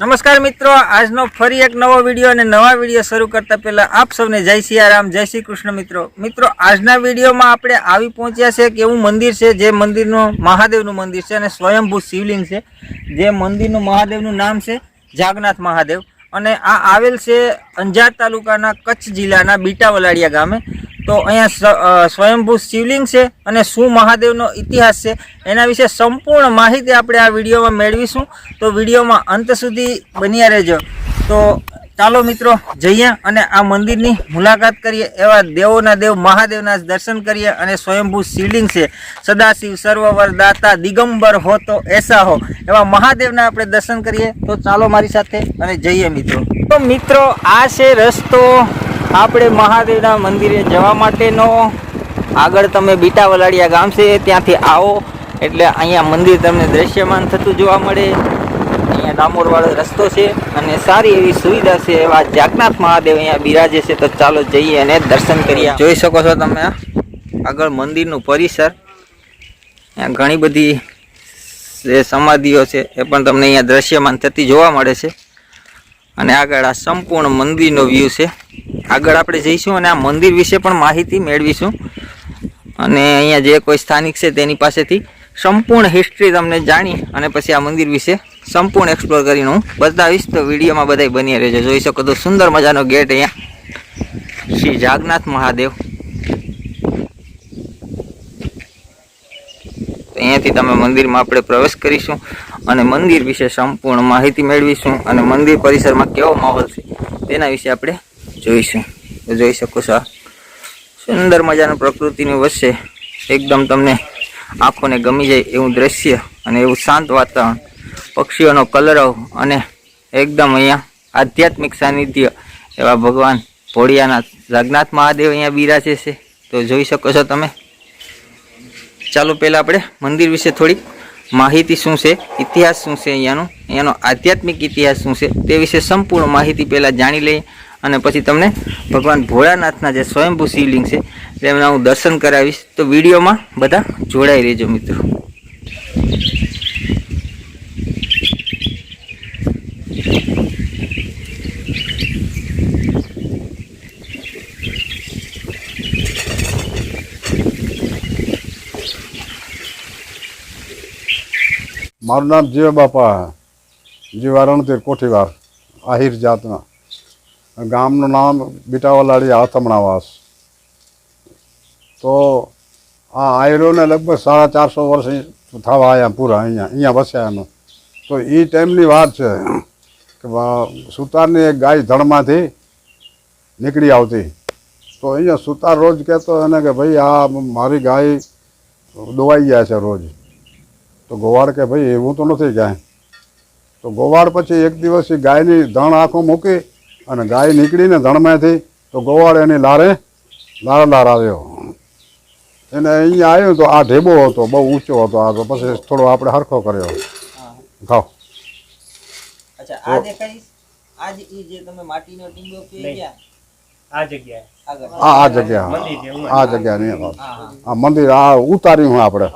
નમસ્કાર મિત્રો, આજનો ફરી એક નવો વીડિયો અને નવા વીડિયો શરૂ કરતા પહેલાં આપ સૌને જય સિયારામ, જય શ્રી કૃષ્ણ મિત્રો. મિત્રો, આજના વિડીયોમાં આપણે આવી પહોંચ્યા છે કે એવું મંદિર છે જે મંદિરનું, મહાદેવનું મંદિર છે અને સ્વયંભૂ શિવલિંગ છે. જે મંદિરનું મહાદેવનું નામ છે જાગનાથ મહાદેવ. અને આ આવેલ છે અંજાર તાલુકાના કચ્છ જિલ્લાના બીટાવલાડિયા ગામે. તો અહીંયા સ્વયંભૂ શિવલિંગ છે અને શું મહાદેવનો ઇતિહાસ છે એના વિશે સંપૂર્ણ માહિતી આપણે આ વિડીયોમાં મેળવીશું. તો વિડીયોમાં અંત સુધી બન્યા રહેજો. તો ચાલો મિત્રો, જઈએ અને આ મંદિરની મુલાકાત કરીએ. એવા દેવોના દેવ, મહાદેવના દર્શન કરીએ અને સ્વયંભૂ શિવલિંગ છે. સદાશિવ, સર્વવર, દાતા, દિગંબર હો તો એસા હો. એવા મહાદેવના આપણે દર્શન કરીએ. તો ચાલો મારી સાથે અને જઈએ મિત્રો. તો મિત્રો, આ છે રસ્તો આપણે મહાદેવના મંદિરે જવા માટેનો. આગળ તમે બીટા વલાડિયા ગામ છે, ત્યાંથી આવો. એટલે અહીંયા મંદિર તમને દ્રશ્યમાન થતું જોવા મળે. અહીંયા ડામોરવાળો રસ્તો છે અને સારી એવી સુવિધા છે એવા જાગનાથ મહાદેવ અહીંયા બિરાજે છે. તો ચાલો જઈએ અને દર્શન કરીએ. જોઈ શકો છો તમે આગળ મંદિરનું પરિસર. અહીંયા ઘણી બધી જે સમાધિઓ છે એ પણ તમને અહીંયા દ્રશ્યમાન થતી જોવા મળે છે. અને આગળ આ સંપૂર્ણ મંદિરનો વ્યૂ છે. આગળ આપણે જઈશું અને આ મંદિર વિશે પણ માહિતી મેળવીશું. અને અહીંયા જે કોઈ સ્થાનિક છે તેની પાસેથી સંપૂર્ણ હિસ્ટ્રી તમને જાણી અને પછી આ મંદિર વિશે સંપૂર્ણ એક્સપ્લોર કરીને હું બતાવીશ. તો વિડીયોમાં બધાય બની રહેજો. જોઈ શકો તો સુંદર મજાનો ગેટ અહીંયા. શ્રી જાગનાથ મહાદેવ. અહીંયાથી તમે મંદિરમાં આપણે પ્રવેશ કરીશું અને મંદિર વિશે સંપૂર્ણ માહિતી મેળવીશું અને મંદિર પરિસરમાં કેવો માહોલ છે તેના વિશે આપણે જોઈશું જોઈ શકો છો સુંદર મજાનું પ્રકૃતિની વચ્ચે એકદમ તમને આંખોને ગમી જાય એવું દ્રશ્ય અને એવું શાંત વાતાવરણ, પક્ષીઓનો કલરવ અને એકદમ અહીંયા આધ્યાત્મિક સાનિધ્ય એવા ભગવાન ભોળિયાના જગન્નાથ મહાદેવ અહીંયા બિરાજે છે. તો જોઈ શકો છો તમે. ચાલો પહેલાં આપણે મંદિર વિશે થોડીક માહિતી શું છે, ઇતિહાસ શું છે અહીંયાનો અહીંયાનો આધ્યાત્મિક ઇતિહાસ શું છે તે વિશે સંપૂર્ણ માહિતી પહેલાં જાણી લઈએ. અને પછી તમને ભગવાન ભોળાનાથના જે સ્વયંભૂ શિવલિંગ છે, તેમના હું દર્શન કરાવીશ. તો વિડીયોમાં બધા જોડાઈ રહેજો મિત્રો. મારું નામ જીવ બાપા જીવા રણતીર કોઠીવાર, આહિર જાતના. ગામનું નામ બીટાવાલાડી આથમણાવાસ. તો આ આયરોને લગભગ સાડા ચારસો વર્ષ થવા આવ્યા પૂરા અહીંયા અહીંયા વસ્યા એનું તો એ ટાઈમની વાત છે કે સુતારની એક ગાય ધણમાંથી નીકળી આવતી. તો અહીંયા સુતાર રોજ કહેતો એને કે ભાઈ, આ મારી ગાય દોવાઈ ગયા છે રોજ. તો ગોવાળ કે ભાઈ, એવું તો નથી કાંઈ તો ગોવાળ પછી એક દિવસ એ ગાયની ધણ આંખો મૂકી અને ગાય નીકળીને ધણમાંથી તો ગોવાળ એની લારે લારા લાર આવ્યો. એને અહીંયા આવ્યો તો આ ઢેબો હતો બહુ ઊંચો હતો આ તો પછી થોડો આપણે હરખો કર્યો. ખાઓ. આ આ જ ઈ જે તમે માટીનો ટીંગો કહી ગયા? આ જગ્યાએ. આગળ. આ આ જગ્યા. મંદિર છે, હું આ જગ્યા નહીં આ મંદિર આ ઉતાર્યું હું આપણે.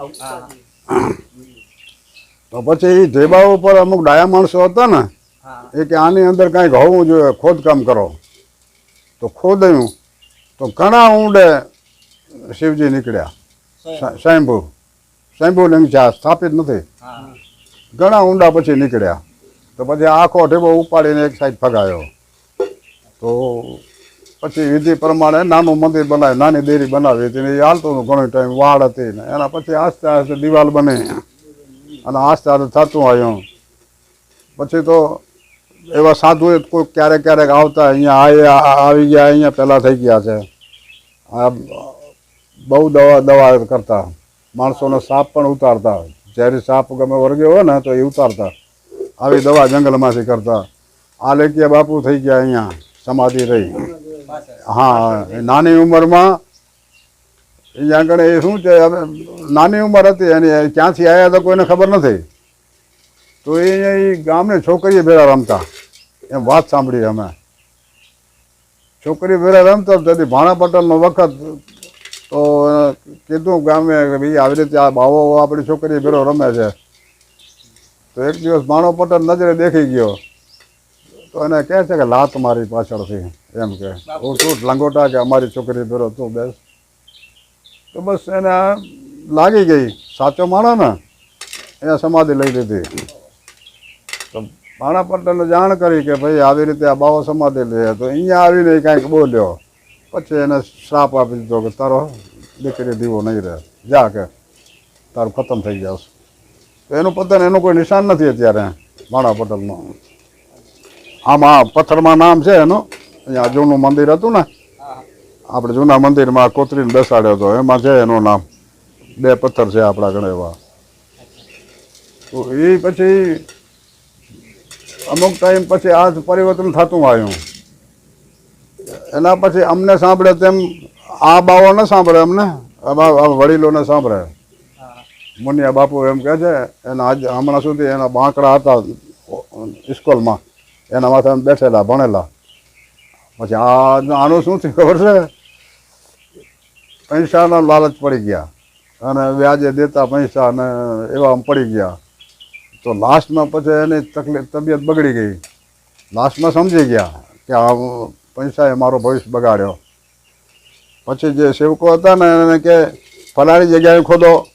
તો પછી એ ઢેબા ઉપર અમુક ડાયા માણસો હતા ને એ કે આની અંદર કાંઈક હોવું જોઈએ ખોદકામ કરો. તો ખોદાયું તો ઘણા ઊંડે શિવજી નીકળ્યા. શાંભુ સ્વ- સ્વયંભૂ. સ્વયંભૂ છે સ્થાપિત નથી. ઘણા ઊંડા પછી નીકળ્યા. તો પછી આખો ઢેબો ઉપાડીને એક સાઈડ ફગાયો. તો પછી વિધિ પ્રમાણે નાનું મંદિર બનાવ્યું નાની દેરી બનાવી હતી ને એ હાલતું ઘણો ટાઈમ વાડ હતી ને. એના પછી આસ્તે આસ્તે દિવાલ બની. અને આસ્તે આસ્તે થતું આવ્યું. પછી તો એવા સાધુ કોઈ ક્યારેક ક્યારેક આવતા, અહીંયા આવી ગયા, અહીંયા પહેલાં થઈ ગયા છે. આ બહુ દવા દવા કરતા. માણસોનો સાપ પણ ઉતારતા ઝેરી સાપ ગમે વર્ગ્યો હોય ને, તો એ ઉતારતા. આવી દવા જંગલમાંથી કરતા. આ બાપુ થઈ ગયા અહીંયા, સમાધિ રહી. હા, નાની ઉંમરમાં, અહીંયા આગળ એ શું છે નાની ઉંમર હતી, એની ક્યાંથી આવ્યા તો કોઈને ખબર નથી. તો એ ગામની છોકરીએ ભેળા રમતા. એમ વાત સાંભળી અમે. છોકરી ભેળા રમતા તેથી ભાણા પટેલનો વખત તો કીધું ગામે ભાઈ આવી રીતે આ બાવો આપણી છોકરી ભેળો રમે છે. તો એક દિવસ ભાણો નજરે દેખી ગયો. તો એને કહે છે કે લાત મારી પાછળથી. એમ કે હું શું લંગોટા કે અમારી છોકરી ભેરો તું બેસ. તો બસ એને લાગી ગઈ. સાચો માણસ ને. એને સમાધિ લઈ લીધી. તો માણા પટેલને જાણ કરી કે ભાઈ આવી રીતે આ બાવો સમાધિ લે તો અહીંયા આવીને કાંઈક બોલ્યો. પછી એને શ્રાપ આપી દીધો કે તારો દીકરી દીવો નહીં રહે. જા કે, તારું ખતમ થઈ જશે તો એનું પતન એનું કોઈ નિશાન નથી અત્યારે માણા પટેલનું. આમાં પથ્થરમાં નામ છે એનું. અહીંયા જૂનું મંદિર હતું ને. આપણે જૂના મંદિરમાં કોતરીને બેસાડ્યો હતો. એમાં છે એનું નામ. બે પથ્થર છે આપણા ઘણા એવા. તો એ પછી અમુક ટાઈમ પછી આ પરિવર્તન થતું આવ્યું એના પછી અમને સાંભળે તેમ આ બાવો ન સાંભળે અમને વડીલોને સાંભળે. મુનિયા બાપુ એમ કહે છે, એના આજ હમણાં સુધી એના બાંકડા હતા સ્કૂલમાં. એના માથે બેઠેલા, ભણેલા. પછી આ આનું શું થયું ખબર છે? પૈસાના લાલચ પડી ગયા. અને વ્યાજે દેતા પૈસા અને એવા પડી ગયા. તો લાસ્ટમાં પછી એની તકલીફ તબિયત બગડી ગઈ. લાસ્ટમાં સમજી ગયા કે આ પૈસાએ મારો ભવિષ્ય બગાડ્યો. પછી જે સેવકો હતા ને એને કે, ફલાણી જગ્યાએ ખોદો,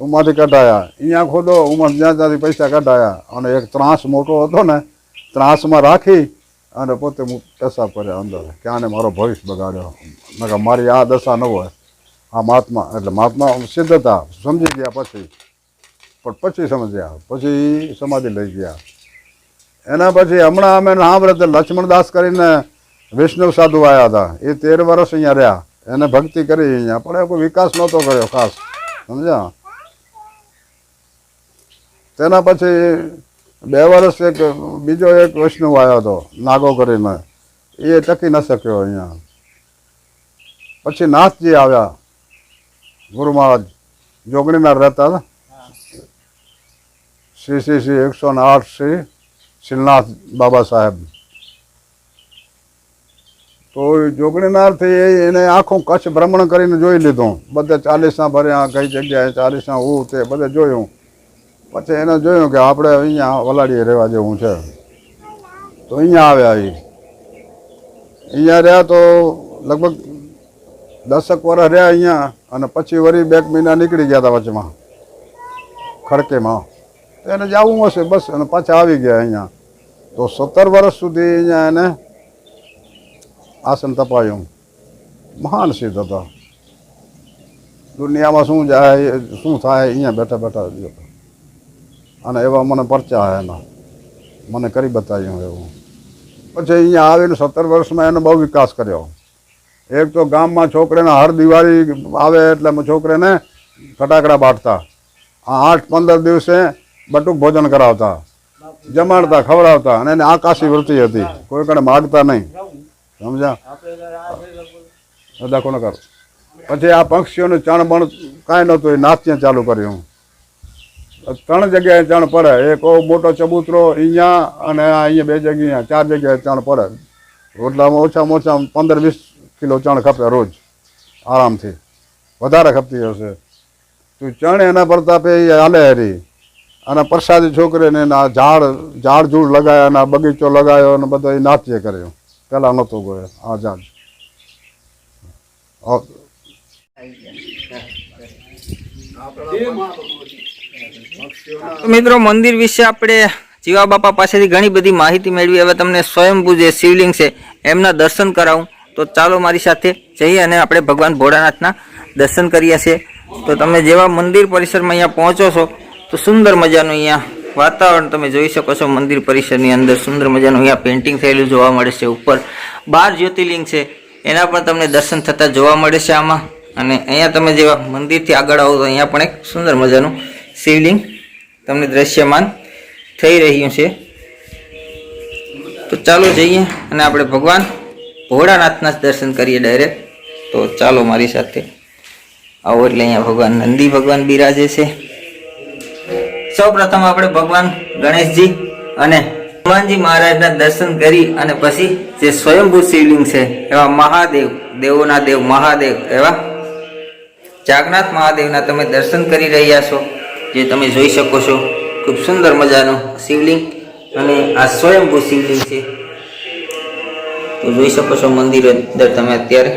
ઉમાંથી કઢાયા. અહીંયા ખોદો ઉમર જ્યાં ત્યાંથી પૈસા કઢાયા. અને એક ત્રાસ મોટો હતો ને, ત્રાસમાં રાખી અને પોતે હું પેશાબ કર્યા અંદર. કે આને મારો ભવિષ્ય બગાડ્યો. નકર મારી આ દશા ન હોય. આ મહાત્મા, એટલે મહાત્મા સિદ્ધ હતા. સમજી ગયા પછી પણ પછી સમજ્યા પછી સમાધિ લઈ ગયા. એના પછી હમણાં અમે સાંભળે તો લક્ષ્મણદાસ કરીને વૈષ્ણવ સાધુ આવ્યા હતા. એ તેર વર્ષ અહીંયા રહ્યા. એને ભક્તિ કરી અહીંયા, પણ કોઈ વિકાસ નહોતો કર્યો ખાસ. સમજ્યા? તેના પછી બે વર્ષ એક બીજો એક વૈષ્ણવ આવ્યો હતો, નાગો કરીને. એ ટકી ન શક્યો અહીંયા. પછી નાથજી આવ્યા. ગુરુ મહારાજ જોગણીના રહેતા ને શ્રી શ્રી શ્રી એકસો ને આઠ શ્રી શિલનાથ બાબા સાહેબ. તો એ- એને આખું કચ્છ ભ્રમણ કરીને જોઈ લીધું. બધે ચાલીસના ભર્યા કઈ જગ્યાએ ચાલીસના હું તે બધે જોયું. પછી એને જોયું કે આપણે અહીંયા વલાડીએ રહેવા જેવું છે. તો અહીંયા આવ્યા એ. અહીંયા રહ્યા તો લગભગ દસક વર્ષ રહ્યા અહીંયા અને પછી વળી બે મહિના નીકળી ગયા હતા વચમાં ખડકેમાં. એને જવું હશે બસ, અને પાછા આવી ગયા અહીંયા. તો સત્તર વર્ષ સુધી અહીંયા એને આસન તપાયું. મહાન સિદ્ધ હતા. દુનિયામાં શું જાય, શું થાય, અહીંયા બેઠા બેઠા અને એવા મને પરચા એના. મને કરી બતાવ્યું એવું. પછી અહીંયા આવીને સત્તર વર્ષમાં એનો બહુ વિકાસ કર્યો. એક તો ગામમાં છોકરાને હર દિવાળી આવે એટલે છોકરાને ફટાકડા બાંટતા આઠ પંદર દિવસે બટુક ભોજન કરાવતા, જમાડતા, ખવડાવતા અને એને આકાશી વૃત્તિ હતી. કોઈ કણે માગતા નહીં. સમજ્યા? બધા ન કરો? પછી આ પક્ષીઓને ચણ બણ કાંઈ નહોતું, એ નાચ્ય ચાલુ કર્યું. ત્રણ જગ્યાએ ચણ પડે. એક મોટો ચબૂતરો અહીંયા અને અહીંયા બે જગ્યાએ ચાર જગ્યાએ ચણ પડે. રોટલામાં ઓછામાં ઓછા પંદર વીસ કિલો ચણ ખપે રોજ. આરામથી. વધારે ખપતી હશે. તો ચણ એના પ્રતાપે એ હાલે હરી. અને પ્રસાદી છોકરીને એના ઝાડ ઝાડ ઝૂડ લગાયા અને બગીચો લગાવ્યો અને બધા એ નાટ્ય કર્યો. પહેલાં નહોતું ગયો આ ઝાડ. આ મિત્રો, મંદિર વિશે આપણે જીવા બાપા પાસેથી ઘણી બધી માહિતી મેળવી. હવે તમને સ્વયંભૂ જે શિવલિંગ છે, એમના દર્શન કરાવું. તો ચાલો મારી સાથે જઈએ અને આપણે ભગવાન ભોળાનાથના દર્શન કરીએ છીએ. તો તમે જેવા મંદિર પરિસરમાં અહીંયા પહોંચો છો તો સુંદર મજાનું અહીંયા વાતાવરણ તમે જોઈ શકો છો મંદિર પરિસરની અંદર. સુંદર મજાનું અહીંયા પેઇન્ટિંગ થયેલું જોવા મળે છે ઉપર. બાર જ્યોતિર્લિંગ છે. એના પણ તમને દર્શન થતાં જોવા મળે છે આમાં. અને અહીંયા તમે જેવા મંદિરથી આગળ આવો તો અહીંયા પણ એક સુંદર મજાનું શિવલિંગ તમને દ્રશ્યમાન થઈ રહ્યું છે. તો ચાલો જઈએ અને આપણે ભગવાન ભોળાનાથના જ દર્શન કરીએ ડાયરેક્ટ તો ચાલો મારી સાથે આવો એટલે અહીંયા ભગવાન નંદી ભગવાન બિરાજે છે. સૌ પ્રથમ આપણે ભગવાન ગણેશજી અને હનુમાનજી મહારાજના દર્શન કરી અને પછી જે સ્વયંભૂ શિવલિંગ છે, એવા મહાદેવ, દેવોના દેવ, મહાદેવ, એવા જાગનાથ મહાદેવના તમે દર્શન કરી રહ્યા છો, જે તમે જોઈ શકો છો. ખૂબ સુંદર મજાનું શિવલિંગ અને આ સ્વયંભૂ શિવલિંગ છે. તો જોઈ શકો છો મંદિર અંદર તમે અત્યારે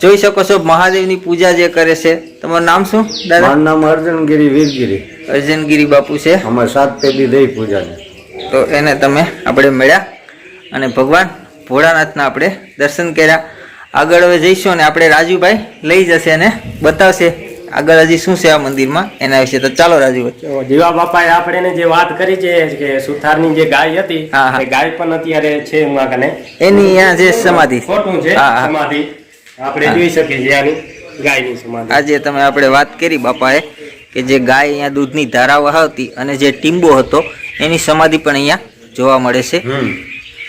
જોઈ શકો છો મહાદેવની પૂજા જે કરે છે. તમારું નામ શું દાદા? મારું નામ અર્જનગીરી વીરગીરી. અર્જનગીરી બાપુ છે. અમારે સાત પેઢી દઈ પૂજા તો એને તમે આપણે મળ્યા અને ભગવાન ભોળાનાથના આપણે દર્શન કર્યા. આગળ હવે જઈશું અને આપણે રાજુભાઈ લઈ જશે અને બતાવશે આગળ હજી શું છે આ મંદિરમાં એના વિશે. તો ચાલો રાજુભાઈ. જીવા બાપાએ આપણે જે વાત કરી છે કે સુથારની જે ગાય હતી હા, હા. એ ગાય પણ અત્યારે છે એની અહીંયા જે સમાધિ. છે. સમાધિ. આપણે જોઈ શકીએ છીએ આની ગાયની સમાધિ. આજે તમે આપણે વાત કરી બાપાએ કે જે ગાય અહીંયા દૂધની ધારા વહાવતી અને જે ટીંબો હતો એની સમાધિ પણ અહીંયા જોવા મળે છે.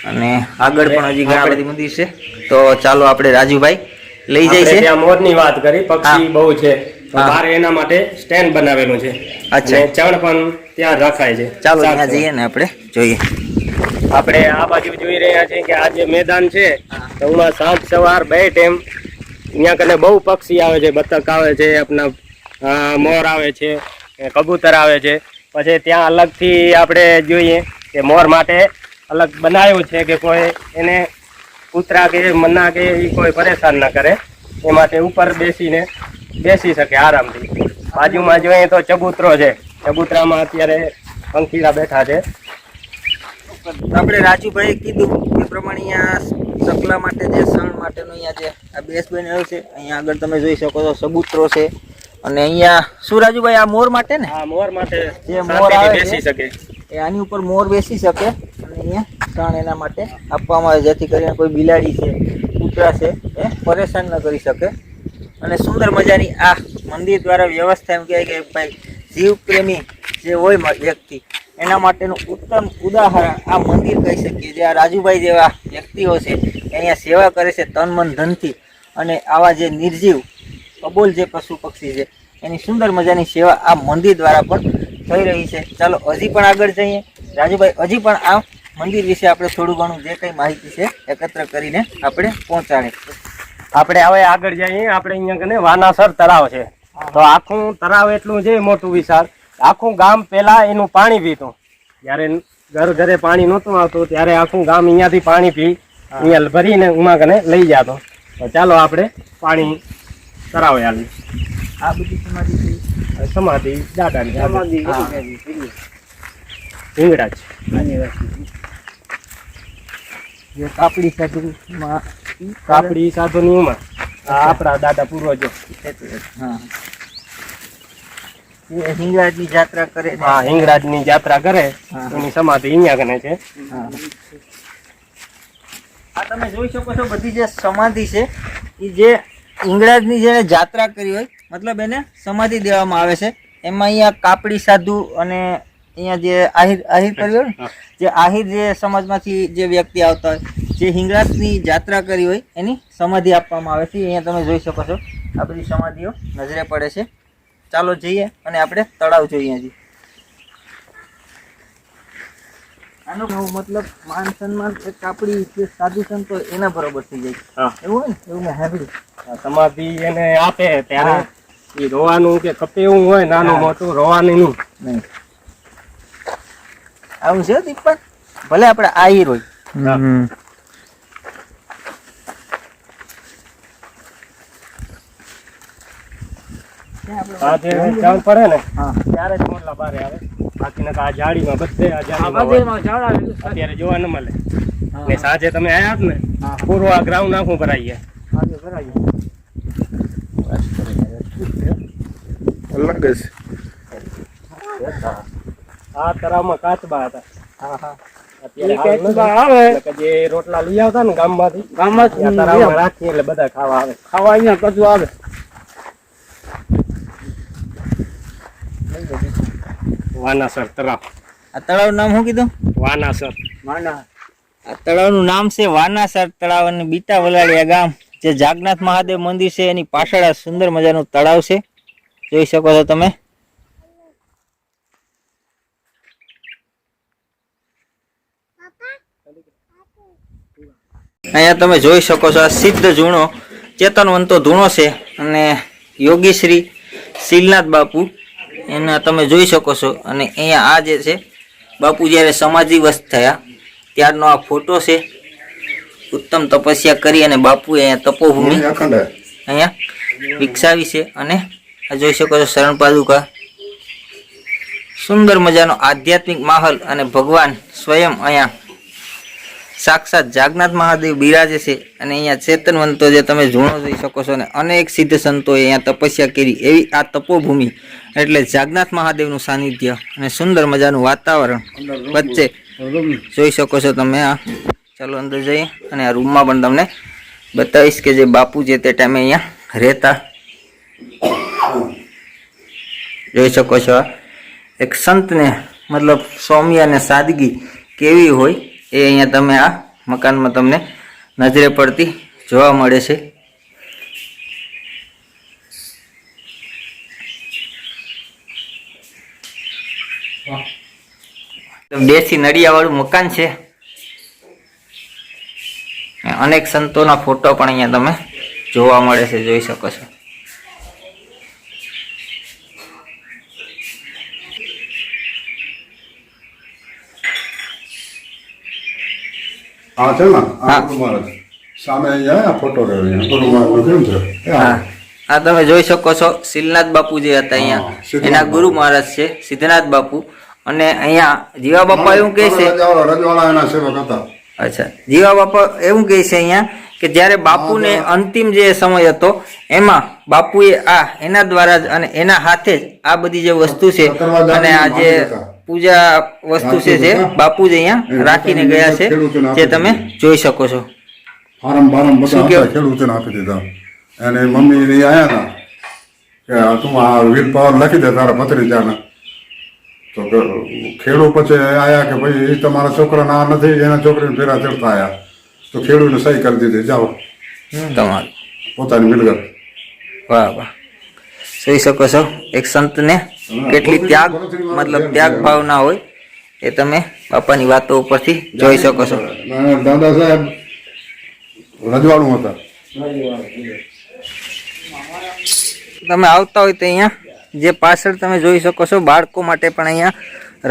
અને આગળ પણ હજી ઘણા બધી મંદિર છે. તો ચાલો આપણે રાજુભાઈ લઈ જાય છે. ત્યાં મોરની વાત કરી પક્ષી બહુ છે. મારે બહાર એના માટે સ્ટેન્ડ બનાવેલું છે. અચ્છા. ચણ પણ ત્યાં રખાય છે. ચાલો ત્યાં જઈએ ને આપણે જોઈએ. આપણે આ બાજુ જોઈ રહ્યા છીએ કે આ જે મેદાન છે એમાં સાંજ સવાર બે ટાઈમ અહીંયા કને બહુ પક્ષી આવે છે બતક આવે છે આપણા મોર આવે છે કબૂતર આવે છે. પછી ત્યાં અલગથી આપણે જોઈએ કે મોર માટે અલગ બનાવ્યું છે કે કોઈ એને કૂતરા કે મન્ના કે એ કોઈ પરેશાન ન કરે. એ માટે ઉપર બેસીને બેસી શકે આરામથી. બાજુમાં જોઈએ તો ચબૂતરો છે. ચબૂતરામાં અત્યારે પંખીડા બેઠા છે. આપણે રાજુભાઈ કીધું એ પ્રમાણે અહીંયા સકલા માટે જે સણ માટેનું અહીંયા જે આ બેસ આવ્યું છે અહીંયા આગળ તમે જોઈ શકો છો સબૂતરો છે. અને અહીંયા શું રાજુભાઈ આ મોર માટે ને? હા મોર માટે જે મોર આવે બેસી શકે. એ આની ઉપર મોર બેસી શકે અને અહીંયા સણ એના માટે આપવામાં આવે જેથી કરીને કોઈ બિલાડી છે કૂતરા છે એ પરેશાન ન કરી શકે. અને સુંદર મજાની આ મંદિર દ્વારા વ્યવસ્થા એમ કહેવાય કે ભાઈ જીવ પ્રેમી જે હોય વ્યક્તિ એના માટેનું ઉત્તમ ઉદાહરણ આ મંદિર કહી શકીએ જે આ રાજુભાઈ જેવા વ્યક્તિઓ છે અહીંયા સેવા કરે છે તન મન ધનથી. અને આવા જે નિર્જીવ, કબૂલ જે પશુ પક્ષી છે, એની સુંદર મજાની સેવા આ મંદિર દ્વારા પણ થઈ રહી છે. ચાલો, હજી પણ આગળ જઈએ. રાજુભાઈ, હજી પણ આ મંદિર વિશે આપણે થોડું ઘણું જે કંઈ માહિતી છે, એકત્ર કરીને આપણે પહોંચાડીએ. આપણે હવે આગળ જઈએ. આપણે અહીંયા કને વાનાસર તળાવ છે. તો આખું તળાવ એટલું છે, મોટું વિશાળ. આખું ગામ પેલા એનું પાણી પીતું. જ્યારે ઘર ઘરે પાણી નહોતું આવતું ત્યારે આખું ગામ અહીંયાથી પાણી પી અહીંયા ભરીને ઉમા કને લઈ જતો. તો ચાલો આપણે પાણી કરાવે આવી આ બધી સમાધિ સમાધિ દાદાની સમાધિ. બધી હિંગળાજ. જે કાપડી સાધુમાં કાપડી સાધુની ઉમર. આ આપણા દાદા પૂર્વજો. હા. એ હિંગળાજની જાત્રા કરે હા જાત્રા કરે. એની સમાધિ અહીંયા કને છે. આ તમે જોઈ શકો છો બધી જે સમાધિ છે એ જે ઇંગળાજની જેને જાત્રા કરી હોય મતલબ એને સમાધિ દેવામાં આવે છે. એમાં અહીંયા કાપડી સાધુ અને અહીંયા જે આહિર આહિર કર્યું હોય ને, જે આહિર જે સમાજમાંથી જે વ્યક્તિ આવતા હોય જે હિંગળાજની જાત્રા કરી હોય એની સમાધિ આપવામાં આવે છે. અહીંયા તમે જોઈ શકો છો. આ બધી સમાધિઓ નજરે પડે છે. ચાલો જઈએ અને આપણે તળાવ જોઈએ હજી. આનો મતલબ માન સન્માન એ કાપડી જે સાધુ સંતો એના બરોબર થઈ જાય. એવું હોય ને? એવું મેં સાંભળ્યું. સમાધિ એને આપે ત્યારે એ રોવાનું કે કપે એવું હોય નાનું મોટું રોવાનું નહીં. નહીં આવું છે દીપક? ભલે આપણે આહિર હોય. આ જે ચાંદ પડે ને હા. ત્યારે જ મોરલા બારે આવે. બાકી નકર આ જાળીમાં બધે આ જાળીમાં. અત્યારે જોવા ન મળે. ને સાંજે તમે આયા જ ને પૂરો આ ગ્રાઉન્ડ આખું ભરાઈ જાય આ તળાવમાં કાચબા હતા. હા હા. આવે. જે રોટલા લઈ આવતા ને ગામમાંથી ગામમાં ત્યાં તળાવમાં રાખીએ એટલે બધા ખાવા આવે. ખાવા અહીંયા કશું આવે. વાનાસર તળાવ. આ તળાવનું નામ શું કીધું? વાનાસર આ તળાવનું નામ છે વાનાસર તળાવ અને બીટા વલાડિયા ગામ જે જાગનાથ મહાદેવ મંદિર છે. એની પાછળ આ સુંદર મજાનું તળાવ છે. જોઈ શકો છો તમે. અહીંયા તમે જોઈ શકો છો આ સિદ્ધ જૂનો ચેતનવંતો ધૂણો છે અને યોગી શ્રી શીલનાથ બાપુ એના તમે જોઈ શકો છો. અને અહીંયા આ જે છે બાપુ જ્યારે સમાધિવસ્ત થયા ત્યારનો આ ફોટો છે. ઉત્તમ તપસ્યા કરી અને બાપુએ અહીંયા તપોભૂમિ અહીંયા વિકસાવી છે. અને આ જોઈ શકો છો શરણ પાદુકા. સુંદર મજાનો આધ્યાત્મિક માહોલ અને ભગવાન સ્વયં અહીંયા સાક્ષાત જાગનાથ મહાદેવ બિરાજે છે અને અહીંયા ચેતનવંતો જે તમે જૂણો જોઈ શકો છો અને અનેક સિદ્ધ સંતોએ અહીંયા તપસ્યા કરી એવી આ તપોભૂમિ એટલે જાગનાથ મહાદેવનું સાનિધ્ય અને સુંદર મજાનું વાતાવરણ વચ્ચે જોઈ શકો છો તમે આ. ચાલો અંદર જઈએ અને આ રૂમમાં પણ તમને બતાવીશ કે જે બાપુ જે તે ટાઈમે અહીંયા રહેતા. જોઈ શકો છો આ. એક સંતને મતલબ સૌમ્ય અને સાદગી કેવી હોય એ અહીંયા તમે આ મકાનમાં તમને નજરે પડતી જોવા મળે છે. દેશી નડિયાવાળું મકાન છે. અનેક સંતોના ફોટો પણ અહીંયા તમે જોવા મળે છે, જોઈ શકો છો. આ છે ને હા. ગુરુ સામે અહીંયા આ ફોટો રહ્યો અહીંયા ગુરુ મહારાજ કેમ છે? હા. આ તમે જોઈ શકો છો શિલનાથ બાપુ જે હતા અહીંયા. એના ગુરુ મહારાજ છે સિદ્ધનાથ બાપુ. અને અહીંયા જીવા બાપા એવું કહે છે રજવાડા રજવાડા એના સેવક હતા. અચ્છા. જીવા બાપા એવું કહે છે અહીંયા કે જ્યારે બાપુને અંતિમ જે સમય હતો એમાં બાપુએ આ એના દ્વારા જ અને એના હાથે જ આ બધી જે વસ્તુ છે અને આ જે પૂજા વસ્તુ છે જે બાપુ જ અહીંયા રાખીને ગયા છે જે તમે જોઈ શકો છો. ફારમ બારમ બધા? ખેડૂતોને આપી દીધા. અને મમ્મી ને આવ્યા હતા કે તું આ વ્હીલ પાવર લખી દે તારા ભત્રીજાને. તો ખેડૂત પછી આવ્યા કે ભાઈ એ તમારા છોકરાના આ નથી એના છોકરીને ફેરા ચડતા આવ્યા તો ખેડૂતને સહી કરી દીધી. જાઓ. તમારું. પોતાની મિલકત. વાહ વાહ. જોઈ શકો છો. એક સંતને કેટલી ત્યાગ મતલબ ત્યાગ ભાવના હોય એ તમે બાપાની વાતો ઉપરથી જોઈ શકો છો. દાદા સાહેબ રજવાડું હતા. તમે આવતા હોય તો અહીંયા જે પાછળ તમે જોઈ શકો છો બાળકો માટે પણ અહીંયા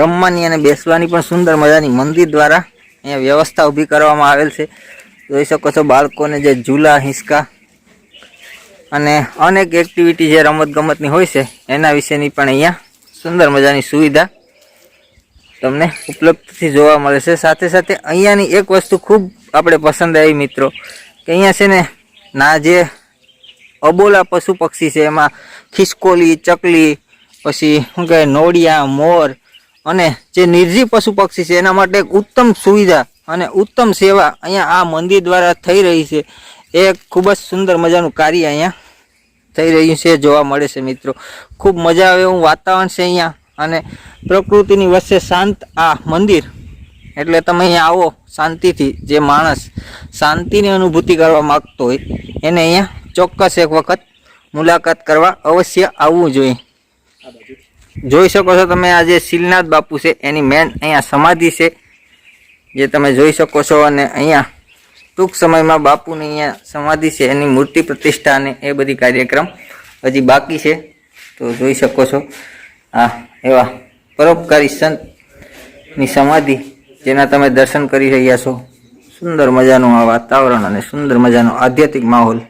રમવાની અને બેસવાની પણ સુંદર મજાની મંદિર દ્વારા અહીંયા વ્યવસ્થા ઊભી કરવામાં આવેલ છે. જોઈ શકો છો બાળકોને જે ઝૂલા હિંચકા અને અનેક એક્ટિવિટી જે રમતગમતની હોય છે, એના વિશેની પણ અહીંયા સુંદર મજાની સુવિધા તમને ઉપલબ્ધથી જોવા મળે છે. સાથે સાથે અહીંયાની એક વસ્તુ ખૂબ આપણે પસંદ આવી મિત્રો, કે અહીંયા છે ને, ના જે અબોલા પશુ પક્ષી છે, એમાં ખિસકોલી, ચકલી, પછી શું કહેવાય નોળિયા મોર અને જે નિર્જીવ પશુ પક્ષી છે, એના માટે એક ઉત્તમ સુવિધા અને ઉત્તમ સેવા અહીંયા આ મંદિર દ્વારા થઈ રહી છે. એ ખૂબ જ સુંદર મજાનું કાર્ય અહીંયા થઈ રહ્યું છે, જોવા મળે છે મિત્રો. ખૂબ મજા આવે એવું વાતાવરણ છે અહીંયા. અને પ્રકૃતિની વચ્ચે શાંત આ મંદિર. એટલે તમે અહીંયા આવો શાંતિથી, જે માણસ શાંતિની અનુભૂતિ કરવા માગતો હોય, એને અહીંયા ચોક્કસ એક વખત મુલાકાત કરવા અવશ્ય આવવું જોઈએ. જોઈ શકો છો તમે આ જે શિલનાથ બાપુ છે, એની મેન અહીંયા સમાધિ છે, જે તમે જોઈ શકો છો. અને અહીંયા ટૂંક સમયમાં બાપુની અહીંયા સમાધિ છે, એની મૂર્તિ પ્રતિષ્ઠા અને એ બધી કાર્યક્રમ હજી બાકી છે. તો જોઈ શકો છો. આ એવા પરોપકારી સંતની સમાધિ, જેના તમે દર્શન કરી રહ્યા છો. સુંદર મજાનું આ વાતાવરણ અને સુંદર મજાનો આધ્યાત્મિક માહોલ.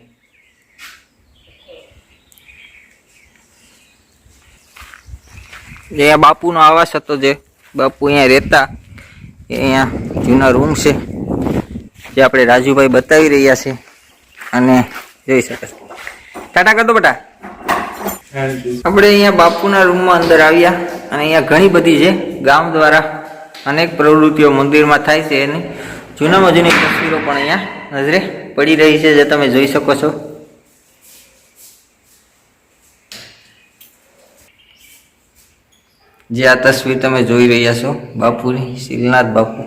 અહીંયા બાપુનો આવાસ હતો, જે બાપુ અહીંયા રહેતા, એ અહીંયા જૂના રૂમ છે. જે આપણે રાજુભાઈ બતાવી રહ્યા છે. અને જોઈ શકે ટાટા કરતો બેટા. આપણે અહીંયા બાપુના રૂમમાં અંદર આવ્યા. અને અહીંયા ઘણી બધી છે ગામ દ્વારા અનેક પ્રવૃત્તિઓ મંદિરમાં થાય છે એની જૂનામાં જૂની તસવીરો પણ અહીંયા નજરે પડી રહી છે, જે તમે જોઈ શકો છો. જે આ તસવીર તમે જોઈ રહ્યા છો, બાપુની શિલનાથ બાપુ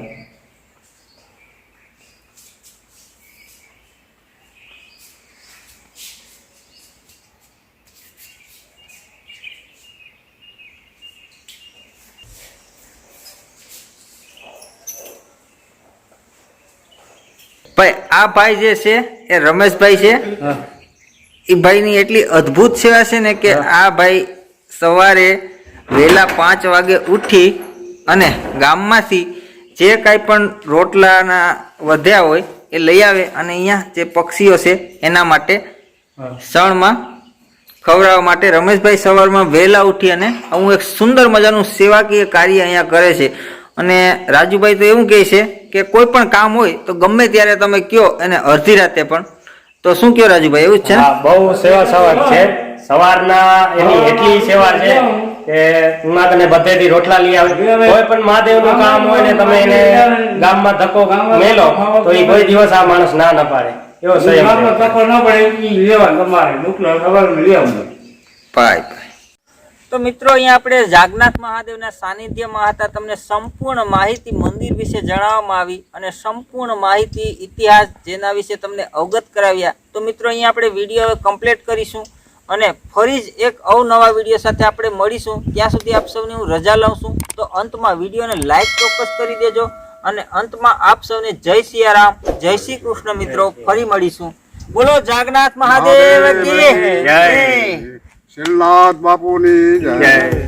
ભાઈ આ ભાઈ જે છે એ રમેશભાઈ છે એ ભાઈની એટલી અદ્ભુત સેવા છે ને કે આ ભાઈ સવારે વહેલા પાંચ વાગે ઉઠી અને ગામમાંથી જે કાંઈ પણ રોટલાના વધ્યા હોય એ લઈ આવે અને અહીંયા જે પક્ષીઓ છે એના માટે શણમાં ખવડાવવા માટે રમેશભાઈ સવારમાં વહેલા ઉઠી અને હું એક સુંદર મજાનું સેવાકીય કાર્ય અહીંયા કરે છે. અને રાજુભાઈ તો એવું કહે છે કે કોઈ પણ કામ હોય તો ગમે ત્યારે તમે કયો અને અડધી રાતે પણ. તો શું કયો રાજુભાઈ એવું જ છે બહુ સેવા સવાર છે. સવારના એની એટલી સેવા છે કે ઉમા કને બધેથી રોટલા લઈ આવે. કોઈ પણ મહાદેવનું કામ હોય ને તમે એને ગામમાં ધક્કો મેલો તો એ કોઈ દિવસ આ માણસ ના ન પાડે એવો સંયમ છે. ભાઈ તો મિત્રો અહીંયા આપણે જાગનાથ મહાદેવના સાનિધ્યમાં હતા. તમને સંપૂર્ણ માહિતી મંદિર વિશે જણાવવામાં આવી અને સંપૂર્ણ માહિતી ઇતિહાસ જેના વિશે તમને અવગત કરાવ્યા. તો મિત્રો અહીંયા આપણે વીડિયો કમ્પ્લીટ કરીશું અને ફરી જ એક અવનવા વીડિયો સાથે આપણે મળીશું. ત્યાં સુધી આપ સૌની હું રજા લઉં છું. તો અંતમાં વિડીયોને લાઈક ચોક્કસ કરી દેજો અને અંતમાં આપ સૌને જય સિયારામ જય શ્રી કૃષ્ણ મિત્રો ફરી મળીશું. બોલો જાગનાથ મહાદેવ જય. જય. શિલનાથ બાપુની જય.